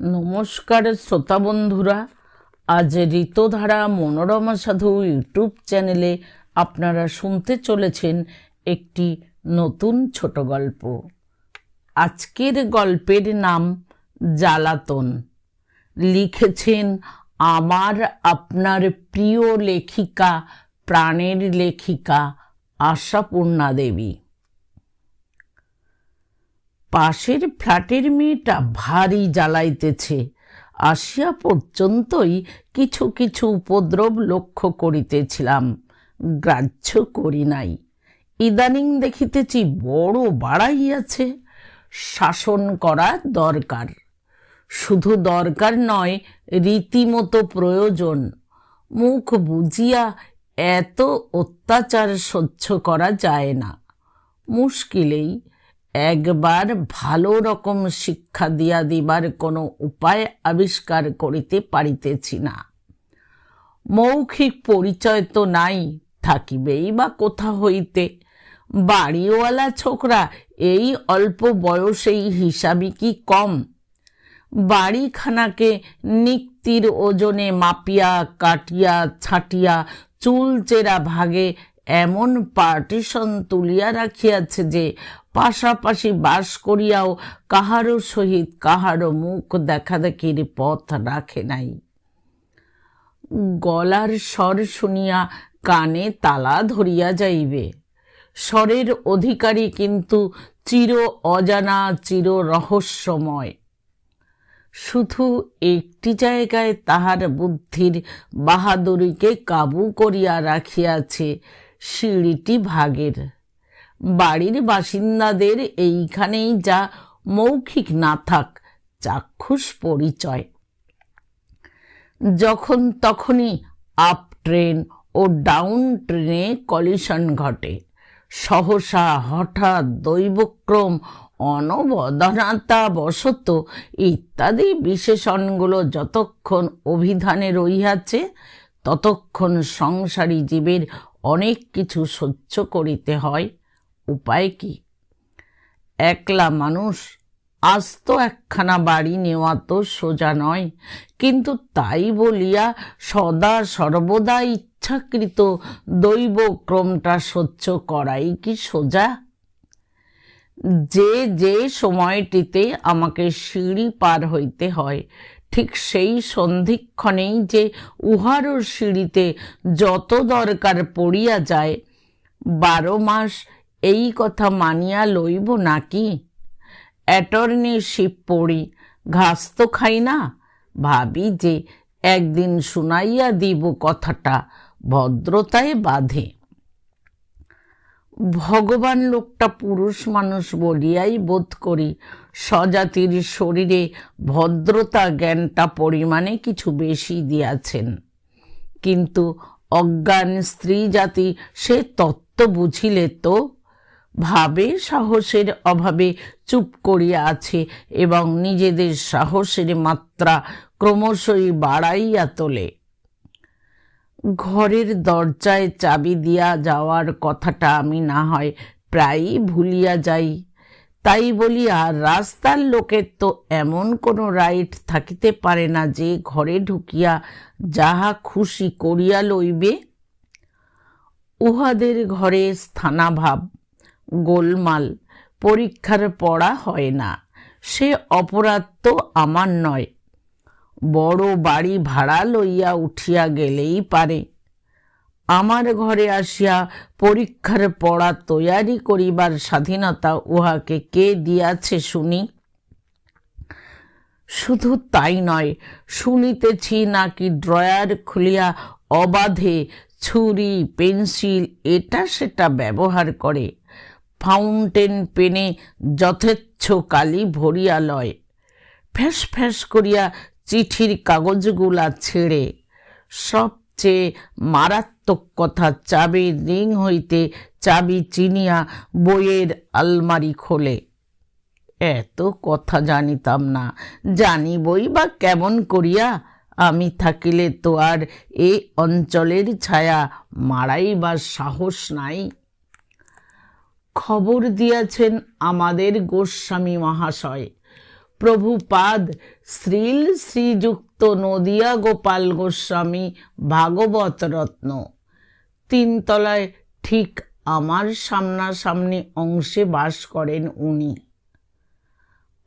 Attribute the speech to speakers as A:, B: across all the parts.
A: নমস্কার শ্রোতা বন্ধুরা, আজ ঋতধারা মনোরমা সাধু ইউটিউব চ্যানেলে আপনারা শুনতে চলেছেন একটি নতুন ছোট গল্প। আজকের গল্পের নাম জ্বালাতন। লিখেছেন আমার আপনার প্রিয় লেখিকা, প্রাণের লেখিকা আশাপূর্ণা দেবী। পাশের ফ্ল্যাটের মেয়েটা ভারী জ্বালাইতেছে। আসিয়া পর্যন্তই কিছু কিছু উপদ্রব লক্ষ্য করিতেছিলাম, গ্রাহ্য করি নাই। ইদানিং দেখিতেছি বড় বাড়াইয়াছে, শাসন করা দরকার। শুধু দরকার নয়, রীতিমতো প্রয়োজন। মুখ বুঝিয়া এত অত্যাচার সহ্য করা যায় না। মুশকিলেই একবার ভালো রকম শিক্ষা দিয়া দিবার কোনো উপায় আবিষ্কার করিতে পারিতেছি না। মৌখিক পরিচয় তো নাই, থাকিবেই বা কোথা হইতে? বাড়িওয়ালা ছোকরা এই অল্প বয়সেই হিসাবই কি কম? বাড়িখানাকে নিক্তির ওজনে মাপিয়া, কাটিয়া, ছাটিয়া চুলচেরা ভাগে এমন পার্টিশন তুলিয়া রাখিয়াছে যে পাশাপাশি বাস করিয়াও কাহারও সহিত কাহারও মুখ দেখাদেখির পথ রাখে নাই। গলার স্বর শুনিয়া কানে তালা ধরিয়া যাইবে। স্বরের অধিকারী কিন্তু চির অজানা, চির রহস্যময়। শুধু একটি জায়গায় তাহার বুদ্ধির বাহাদুরিকে কাবু করিয়া রাখিয়াছে, সিঁড়িটি ভাগের। বাড়ির বাসিন্দাদের এইখানেই যা মৌখিক না থাক, চাক্ষুষ পরিচয়। যখন তখনই আপ ট্রেন ও ডাউন ট্রেনে কলিশন ঘটে। সহসা হঠাৎ দৈবক্রম, অনবদানতা বশত ইত্যাদি বিশেষণগুলো যতক্ষণ অভিধানে রইয়াছে ততক্ষণ সংসারী জীবের অনেক কিছু সহ্য করিতে হয়। উপায় কি? একলা মানুষ, আজ তো একখানা বাড়ি নেওয়া তো সোজা নয়। কিন্তু তাই বলিয়া সদা সর্বদা ইচ্ছাকৃত দৈব ক্রমটা সহ্য করাই কি সোজা? যে যে সময়টিতে আমাকে সিঁড়ি পার হইতে হয়, ঠিক সেই সন্ধিক্ষণেই যে উহারও সিঁড়িতে যত দরকার পড়িয়া যায়, বারো মাস এই কথা মানিয়া লইব নাকি? অ্যাটর্নি শিব পড়ি, ঘাস তো খাই না। ভাবি যে একদিন শুনাইয়া দিব কথাটা, ভদ্রতায় বাঁধে। ভগবান লোকটা পুরুষ মানুষ বলিয়াই বোধ করি, স্বজাতির শরীরে ভদ্রতা জ্ঞানটা পরিমাণে কিছু বেশি দিয়াছেন। কিন্তু অজ্ঞান স্ত্রী জাতি সে তত্ত্ব বুঝিলে তো ভাবে সাহসের অভাবে চুপ করিয়া আছে এবং নিজেদের সাহসের মাত্রা ক্রমশই বাড়াইয়া তোলে। ঘরের দরজায় চাবি দিয়া যাওয়ার কথাটা আমি না হয় প্রায়ই ভুলিয়া যাই। তাই বলিয়া রাস্তার লোকের তো এমন কোনো রাইট থাকিতে পারে না যে ঘরে ঢুকিয়া যাহা খুশি করিয়া লইবে। উহাদের ঘরে স্থানাভাব গোলমাল। পরীক্ষার পড়া হয় না। সে অপরাধ তো আমার নয়। বড় বাড়ি ভাড়া লইয়া উঠিয়া গেলেই পারে। আমার ঘরে আসিয়া পরীক্ষার পড়া তৈয়ারি করিবার স্বাধীনতা উহাকে কে দিয়াছে শুনি? শুধু তাই নয়, শুনিতেছি নাকি ড্রয়ার খুলিয়া অবাধে ছুরি, পেন্সিল, এটা সেটা ব্যবহার করে। ফাউন্টেন পেনে যথেচ্ছ কালি ভরিয়া লয়। ফ্যাস ফ্যাস করিয়া চিঠির কাগজগুলা ছেড়ে, সবচেয়ে মারাত্মক কথা চাবির রিং হইতে চাবি চিনিয়া বইয়ের আলমারি খোলে। এত কথা জানিতাম না, জানিবই বা কেমন করিয়া, আমি থাকিলে তো আর এ অঞ্চলের ছায়া মারাইবার সাহস নাই। খবর দিয়াছেন আমাদের গোস্বামী মহাশয়। প্রভুপাদ শ্রীল শ্রীযুক্ত নদিয়া গোপাল গোস্বামী ভাগবত রত্ন। তিনতলায় ঠিক আমার সামনাসামনি অংশে বাস করেন উনি।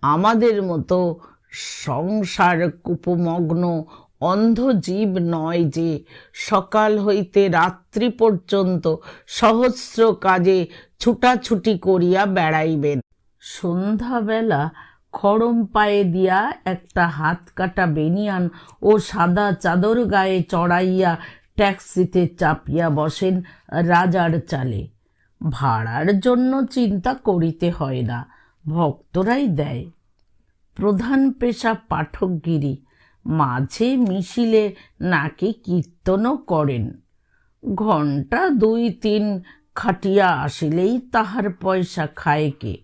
A: আমাদের মতো সংসার কুপমগ্ন অন্ধ জীব নয় যে সকাল হইতে রাত্রি পর্যন্ত সহস্র কাজে ছুটাছুটি করিয়া বেড়াইবেন। সন্ধ্যাবেলা খড়ম পায়ে দিয়া একটা হাত কাটা বেনিয়ান ও সাদা চাদর গায়ে চড়াইয়া ট্যাক্সিতে চাপিয়া বসেন রাজার চালে। ভাড়ার জন্য চিন্তা করিতে হয় না, ভক্তরাই দেয়। প্রধান পেশা পাঠকগিরি মাঝে মিছিলে নাকি কীর্তনও করেন। ঘণ্টা দুই তিন খাটিয়া আসিলেই তাহার পয়সা খায় কে।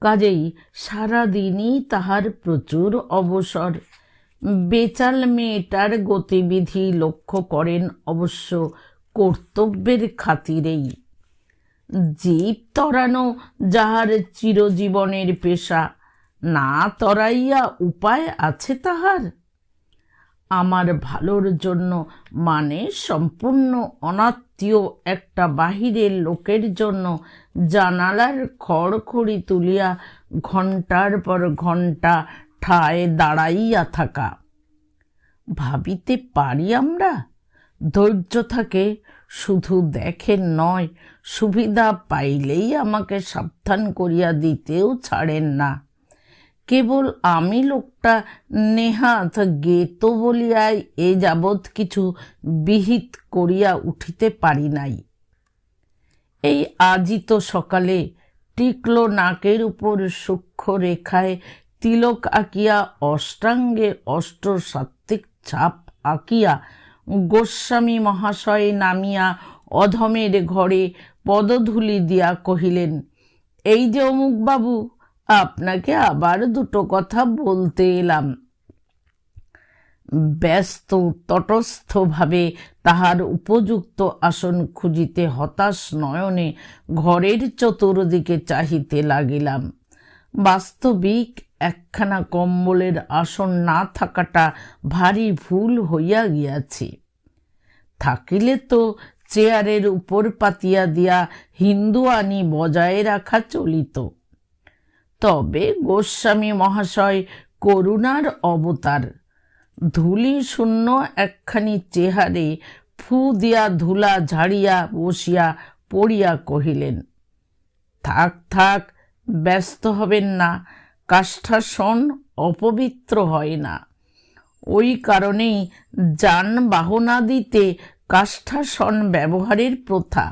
A: কাজেই সারাদিনই তাহার প্রচুর অবসর। বেচাল মেয়েটার গতিবিধি লক্ষ্য করেন অবশ্য কর্তব্যের খাতিরেই। জীব তরানো যাহার চিরজীবনের পেশা না তরাইয়া উপায় আছে তাহার? আমার ভালোর জন্য মানে সম্পূর্ণ অনাত্মীয় একটা বাহিরের লোকের জন্য জানালার খড়খড়ি তুলিয়া ঘণ্টার পর ঘণ্টা ঠায় দাঁড়াইয়া থাকা। ভাবিতে পারি আমরা? ধৈর্য থাকে, শুধু দেখেন নয়, সুবিধা পাইলেই আমাকে সাবধান করিয়া দিতেও ছাড়েন না। কেবল আমি লোকটা নেহাত গেত বলিয়াই এ যাবৎ কিছু বিহিত করিয়া উঠিতে পারি নাই। এই আজই তো সকালে টিকল নাকের উপর সূক্ষ্ম রেখায় তিলক আঁকিয়া অষ্টাঙ্গে অষ্ট সাত্ত্বিক ছাপ আঁকিয়া গোস্বামী মহাশয় নামিয়া অধমের ঘরে পদধূলি দিয়া কহিলেন, এই যে অমুক বাবু আপনাকে আবার দুটো কথা বলতে এলাম। ব্যস্ত, তটস্থভাবে তাহার উপযুক্ত আসন খুঁজিতে হতাশ নয়নে ঘরের চতুর্দিকে চাহিতে লাগিলাম। বাস্তবিক একখানা কম্বলের আসন না থাকাটা ভারী ভুল হইয়া গিয়াছে। থাকিলে তো চেয়ারের উপর পাতিয়া দিয়া হিন্দু আনি বজায় রাখা চলিত। তবে গোস্বামী মহাশয় করুণার অবতার। ধুলি শূন্য একখানি চেহারে ফু দিয়া ধুলা ঝাড়িয়া বসিয়া পড়িয়া কহিলেন, থাক থাক, ব্যস্ত হবেন না, কাষ্ঠাসন অপবিত্র হয় না। ওই কারণেই যানবাহনাদিতে কাষ্ঠাসন ব্যবহারের প্রথা।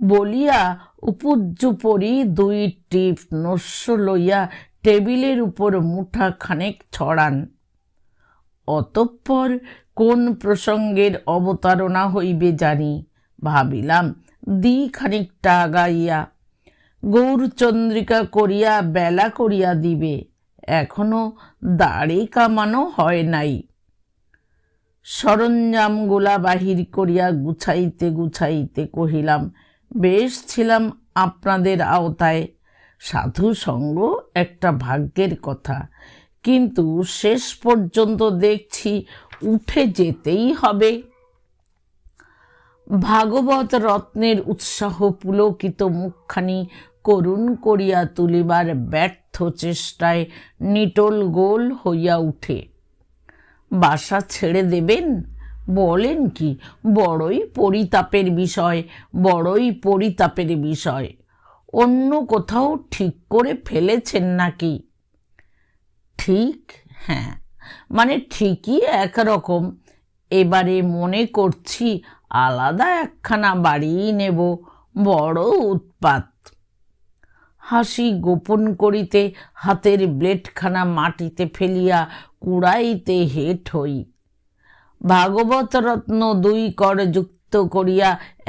A: বলিয়া উপর্যুপরি দুই টিপ নস্য লইয়া টেবিলের উপর মুঠা খানেক ছড়ান। অতঃপর কোন প্রসঙ্গের অবতারণা হইবে জানি, ভাবিলাম দি খানিকটা আগাইয়া। গৌরচন্দ্রিকা করিয়া বেলা করিয়া দিবে, এখনও দাড়ি কামানো হয় নাই। সরঞ্জামগুলা বাহির করিয়া গুছাইতে গুছাইতে কহিলাম বেশ ছিলাম আপনাদের আওতায়। সাধু সঙ্গ একটা ভাগ্যের কথা। কিন্তু শেষ পর্যন্ত দেখছি উঠে যেতেই হবে। ভাগবত রত্নের উৎসাহ পুলকিত মুখখানি করুণ করিয়া তুলিবার ব্যর্থ চেষ্টায় নিটল গোল হইয়া উঠে। বাসা ছেড়ে দেবেন? বলেন কি? বড়ই পরিতাপের বিষয়, বড়ই পরিতাপের বিষয়। অন্য কোথাও ঠিক করে ফেলেছেন নাকি? ঠিক? হ্যাঁ। মানে ঠিকই একরকম। এবারে মনে করছি আলাদা একখানা বাড়ি নেব, বড় উৎপাত। হাসি গোপন করিতে হাতের ব্লেডখানা মাটিতে ফেলিয়া কুড়াইতে হেট হই। ভাগবত রত্ন দুই কর যুক্ত করিয়া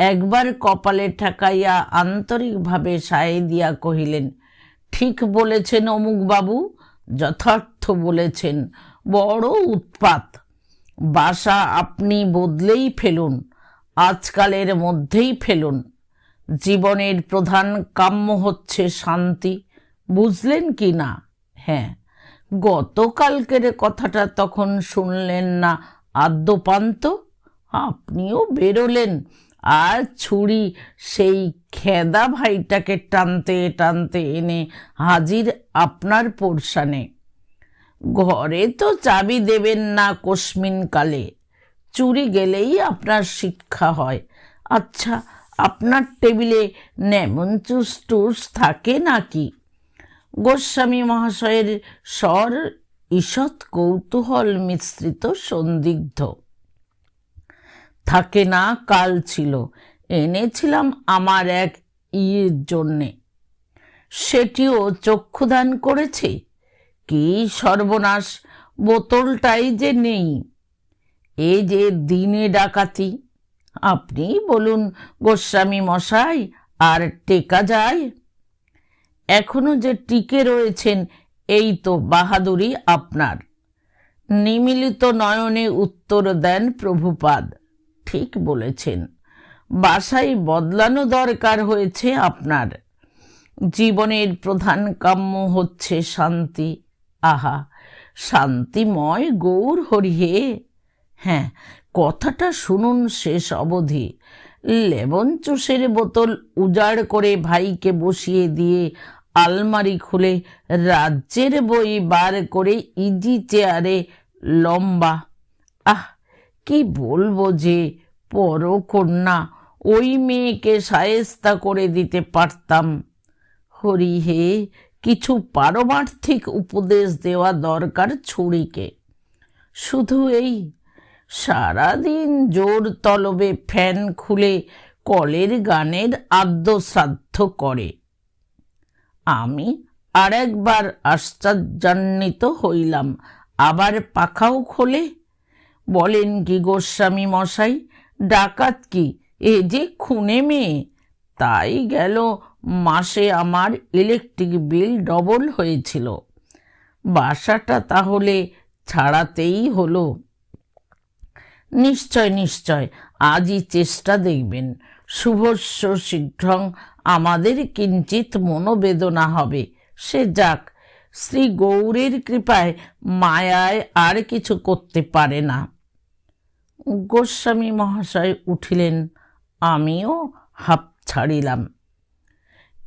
A: একবার কপালে ঠেকাইয়া আন্তরিকভাবে সায় দিয়া কহিলেন, ঠিক বলেছেন অমুক বাবু, যথার্থ বলেছেন, বড় উৎপাত। বাসা আপনি বদলেই ফেলুন, আজকালের মধ্যেই ফেলুন। জীবনের প্রধান কাম্য হচ্ছে শান্তি, বুঝলেন কি না? হ্যাঁ গতকালকের কথাটা তখন শুনলেন না আদ্যপান্ত? আপনিও বেরোলেন। আর ছুরি সেই খেদা ভাইটাকে টানতে টানতে এনে হাজির আপনার পোর্শানে। ঘরে তো চাবি দেবেন না কস্মিন কালে চুরি গেলেই আপনার শিক্ষা হয়। আচ্ছা আপনার টেবিলে নেমন চুস টুস থাকে নাকি? গোস্বামী মহাশয়ের স্বর ঈষৎ কৌতূহল মিশ্রিত সন্দিগ্ধ। থাকে না কাল ছিল, এনেছিলাম আমার এক ইয়ের জন্যে। সেটিও চক্ষুদান করেছে, কি সর্বনাশ, বোতলটাই যে নেই। এ যে দিনে ডাকাতি, আপনি বলুন গোস্বামী মশাই, আর টেকা যায়? এখনও যে টিকে রয়েছেন এই তো বাহাদুরি আপনার। নিমিলিত নয়নে উত্তর দেন প্রভুপাদ। ঠিক বলেছেন। বাসাই বদলানো দরকার হয়েছে আপনার। জীবনের প্রধান কাম্য হচ্ছে শান্তি। আহা, শান্তিময় গৌর হরি হে। হ্যাঁ কথাটা শুনুন শেষ অবধি। লেবন চুষের বোতল উজাড় করে ভাইকে বসিয়ে দিয়ে আলমারি খুলে রাজ্যের বই বার করে ইজি চেয়ারে লম্বা। আহ, কি বলব যে পরকন্যা, ওই মেয়েকে সায়েস্তা করে দিতে পারতাম। হরি হে, কিছু পারমার্থিক উপদেশ দেওয়া দরকার ছুরিকে। শুধু এই, সারাদিন জোর তলবে ফ্যান খুলে কলের গানের আদ্যশ্রাদ্ধ করে। আমি আর একবার আশ্চর্যান্বিত হইলাম। আবার পাখাও খোলে। বলেন কি গোস্বামী মশাই, ডাকাত কি? এ যে খুনে মেয়ে। তাই গেল মাসে আমার ইলেকট্রিক বিল ডবল হয়েছিল। বাসাটা তাহলে ছাড়াতেই হলো। নিশ্চয় নিশ্চয়, আজই চেষ্টা দেখবেন। শুভস্য শীঘ্রং আমাদের কিঞ্চিত মনোবেদনা হবে। সে যাক, শ্রী গৌরের কৃপায় মায়ায় আর কিছু করতে পারে না। গোস্বামী মহাশয় উঠিলেন, আমিও হাঁপ ছাড়িলাম।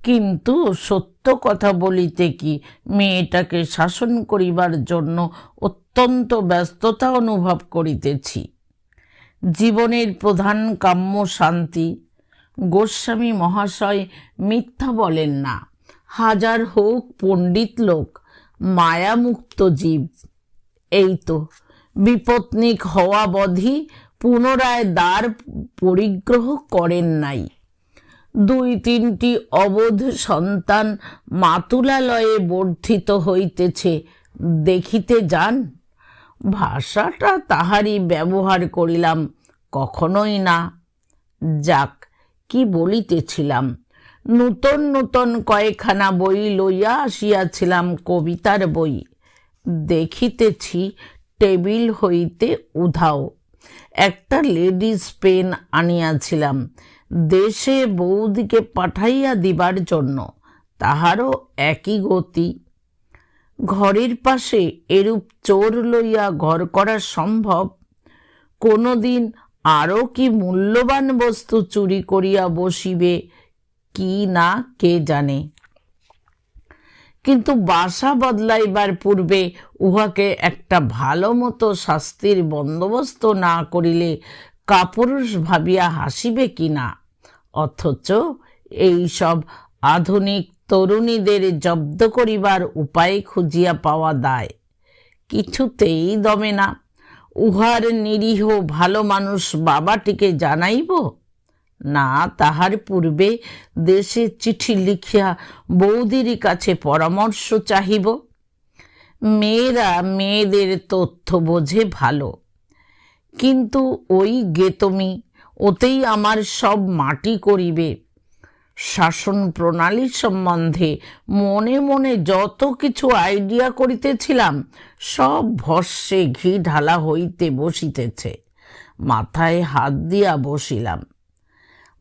A: কিন্তু সত্য কথা বলিতে কি, মেয়েটাকে শাসন করিবার জন্য অত্যন্ত ব্যস্ততা অনুভব করিতেছি। জীবনের প্রধান কাম্য শান্তি গোস্বামী মহাশয় মিথ্যা বলেন না। হাজার হোক পণ্ডিত লোক, মায়ামুক্ত জীব। এই তো, বিপত্নিক হওয়া বধি পুনরায় দ্বার পরিগ্রহ করেন নাই। দুই তিনটি অবোধ সন্তান মাতুলালয়ে বর্ধিত হইতেছে, দেখিতে যান। ভাষাটা তাহারই ব্যবহার করিলাম কখনোই না। যাক কি বলিতেছিলাম? নূতন নূতন কয়েকখানা বই লইয়া আসিয়াছিলাম কবিতার বই। দেখিতেছি টেবিল হইতে উধাও। একটা লেডিস পেন আনিয়াছিলাম। দেশে বৌদিকে পাঠাইয়া দিবার জন্য। তাহারও একই গতি। ঘরের পাশে এরূপ চোর লইয়া ঘর করা সম্ভব? কোনো দিন আরও কি মূল্যবান বস্তু চুরি করিয়া বসিবে, কি না কে জানে। কিন্তু বাসা বদলাইবার পূর্বে উহাকে একটা ভালো মতো শাস্তির বন্দোবস্ত না করিলে কাপুরুষ ভাবিয়া হাসিবে কি না? অথচ এইসব আধুনিক তরুণীদের জব্দ করিবার উপায় খুঁজিয়া পাওয়া দায়। কিছুতেই দমে না। উহার নিরীহ ভালো মানুষ বাবাটিকে জানাইব? না, তাহার পূর্বে দেশে চিঠি লিখিয়া বৌদির কাছে পরামর্শ চাহিব। মেয়েরা মেয়েদের তথ্য বোঝে ভালো। কিন্তু ওই গেতমি, ওতেই আমার সব মাটি করিবে। শাসন প্রণালী সম্বন্ধে মনে মনে যত কিছু আইডিয়া করিতেছিলাম, সব ভস্যে ঘি ঢালা হইতে বসিতেছে। মাথায় হাত দিয়া বসিলাম।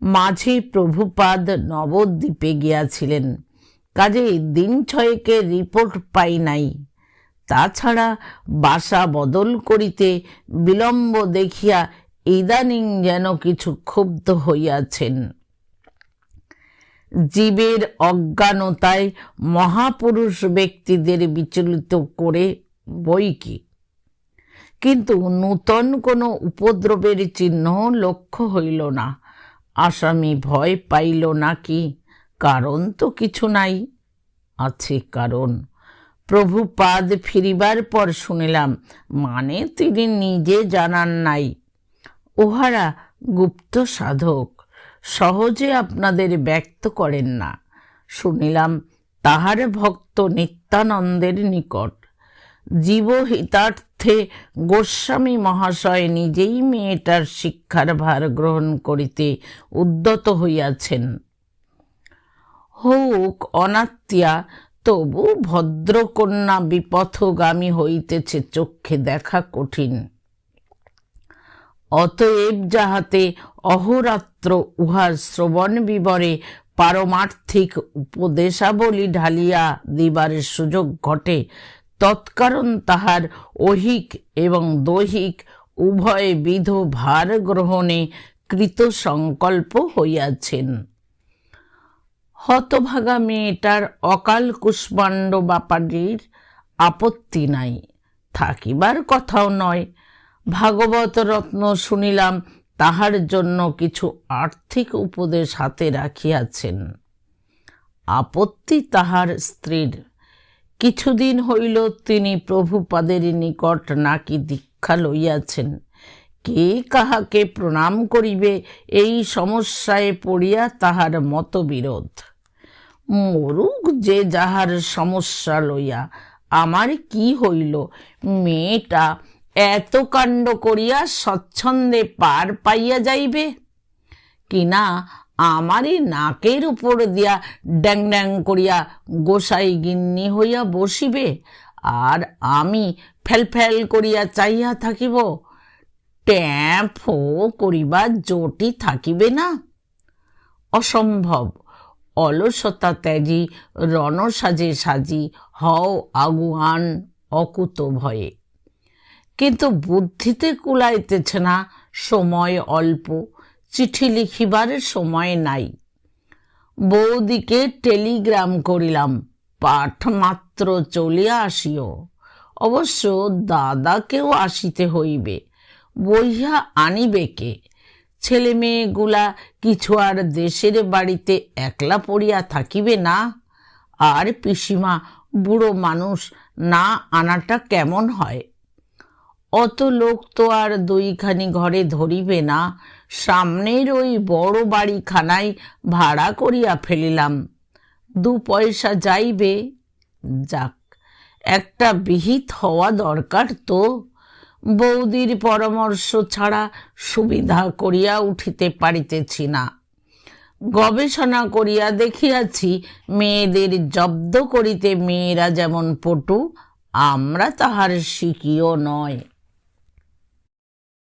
A: মাঝে প্রভুপাদ নবদ্বীপে গিয়াছিলেন। কাজে দিন ছয়েকে রিপোর্ট পাই নাই। তাছাড়া বাসা বদল করিতে বিলম্ব দেখিয়া ইদানিং যেন কিছু ক্ষুব্ধ হইয়াছেন। জীবের অজ্ঞানতায় মহাপুরুষ ব্যক্তিদের বিচলিত করে বই কি? কিন্তু নূতন কোনো উপদ্রবের চিহ্ন লক্ষ্য হইল না। আসামি ভয় পাইল নাকি কারণ তো কিছু নাই। আছে কারণ। প্রভুপাদ ফিরিবার পর শুনিলাম মানে তিনি নিজে জানান নাই। উহারা গুপ্ত সাধক। সহজে আপনাদের ব্যক্ত করেন না। শুনিলাম তাহার ভক্ত নিত্যানন্দের নিকট। জীবহিতার্থে গোস্বামী মহাশয় নিজেই মেয়েটার শিক্ষার ভার গ্রহণ করিতে উদ্যত হইয়াছেন। হোক অনাত্মা তবু ভদ্রকন্যা বিপথগামী হইতেছে চক্ষে দেখা কঠিন। অতএব যাহাতে অহরাত্র উহার শ্রবণ বিবরে পারমার্থিক উপদেশাবলী ঢালিয়া দিবার সুযোগ ঘটে, তৎকারণ তাহার ঐহিক এবং দৈহিক উভয় বিধ ভার গ্রহণে কৃত সংকল্প হইয়াছেন। হতভাগা মেয়েটার অকাল কুষ্মাণ্ড বাপাটির আপত্তি নাই, থাকিবার কথাও নয়। ভাগবত রত্ন শুনিলাম, তাহার জন্য কিছু আর্থিক উপদেশ হাতে রাখিয়াছেন। আপত্তি তাহার স্ত্রীর। কিছুদিন হইল তিনি প্রভুপাদের নিকট নাকি দীক্ষা লইয়াছেন। কে কাহাকে প্রণাম করিবে, এই সমস্যায় পড়িয়া তাহার মতবিরোধ। মরুক যে যাহার সমস্যা লইয়া, আমার কি হইল? মেয়েটা এত কাণ্ড করিয়া স্বচ্ছন্দে পার পাইয়া যাইবে? কিনা আমারই নাকের উপর দিয়া ড্যাং ড্যাং করিয়া গোসাই গিন্নি হইয়া বসিবে? আর আমি ফেল ফেল করিয়া চাইয়া থাকিব? ট্যাপ করিবার জোটি থাকিবে না? অসম্ভব। অলসতা ত্যাজি রণসাজে সাজি, হও আগুয়ান অকুত ভয়ে কিন্তু বুদ্ধিতে কুলাইতেছে না, সময় অল্প। চিঠি লিখিবার সময় নাই। বৌদিকে টেলিগ্রাম করিলাম, পাঠ মাত্র চলিয়া আসিও। অবশ্য দাদাকেও আসিতে হইবে বইয়া আনিবে কে? ছেলে মেয়েগুলা কিছু আর দেশের বাড়িতে একলা পড়িয়া থাকিবে না? আর পিসিমা, বুড়ো মানুষ না আনাটা কেমন হয়? অত লোক তো আর দুইখানি ঘরে ধরিবে না। সামনের ওই বড় বাড়িখানায় ভাড়া করিয়া ফেলিলাম। দু পয়সা যাইবে। যাক, একটা বিহিত হওয়া দরকার তো। বৌদির পরামর্শ ছাড়া সুবিধা করিয়া উঠিতে পারিতেছি না। গবেষণা করিয়া দেখিয়াছি, মেয়েদের জব্দ করিতে মেয়েরা যেমন পটু, আমরা তাহার শিকিও নয়।